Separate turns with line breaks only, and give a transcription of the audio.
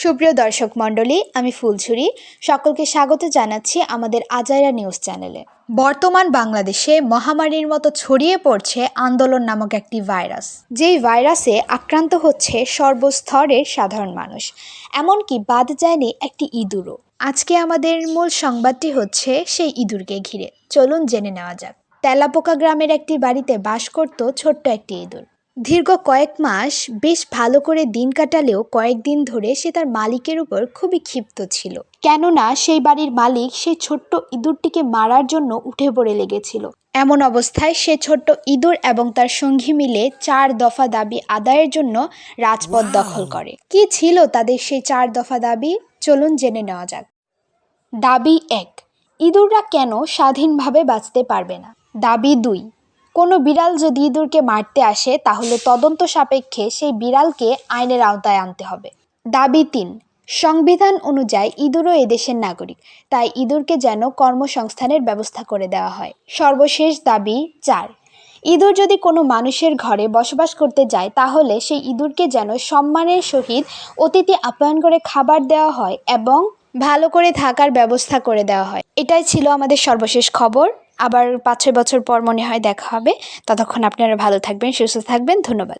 সুপ্রিয় দর্শক মণ্ডলী, আমি ফুলছুরি সকলকে স্বাগত জানাচ্ছি আমাদের আজাইরা নিউজ চ্যানেলে। বর্তমান বাংলাদেশে মহামারীর মতো ছড়িয়ে পড়ছে আন্দোলন নামক একটি ভাইরাস। যেই ভাইরাসে আক্রান্ত হচ্ছে সর্বস্তরের সাধারণ মানুষ। এমনকি বাদ যায়নি একটি ইঁদুরও। আজকে আমাদের মূল সংবাদটি হচ্ছে সেই ইঁদুরকে ঘিরে। চলুন জেনে নেওয়া যাক। তেলাপোকা গ্রামের একটি বাড়িতে বাস করত ছোট্ট একটি ইঁদুর। দীর্ঘ কয়েক মাস বেশ ভালো করে দিন কাটালেও কয়েকদিন ধরে সে তার মালিকের উপর খুবই ক্ষিপ্ত ছিল। কেননা সেই বাড়ির মালিক সেই ছোট্ট ইঁদুরটিকে মারার জন্য উঠে পড়ে লেগেছিল। এমন অবস্থায় সে ছোট্ট ইঁদুর এবং তার সঙ্গী মিলে চার দফা দাবি আদায়ের জন্য রাজপথ দখল করে। কি ছিল তাদের সেই চার দফা দাবি? চলুন জেনে নেওয়া যাক। দাবি এক, ইঁদুররা কেন স্বাধীনভাবে বাঁচতে পারবে না? দাবি দুই কোনো বিড়াল যদি ইঁদুরকে মারতে আসে, তাহলে তদন্ত সাপেক্ষে সেই বিড়ালকে আইনের আওতায় আনতে হবে। দাবি তিন, সংবিধান অনুযায়ী ইঁদুরও এদেশের নাগরিক, তাই ইঁদুরকে যেন কর্মসংস্থানের ব্যবস্থা করে দেওয়া হয়। সর্বশেষ দাবি চার, ইঁদুর যদি কোনো মানুষের ঘরে বসবাস করতে যায়, তাহলে সেই ইঁদুরকে যেন সম্মানের সহিত অতিথি আপ্যায়ন করে খাবার দেওয়া হয় এবং ভালো করে থাকার ব্যবস্থা করে দেওয়া হয়। এটাই ছিল আমাদের সর্বশেষ খবর। আবার পাঁচ ছয় বছর পর মনে হয় দেখা হবে। ততক্ষণ আপনারা ভালো থাকবেন, সুস্থ থাকবেন। ধন্যবাদ।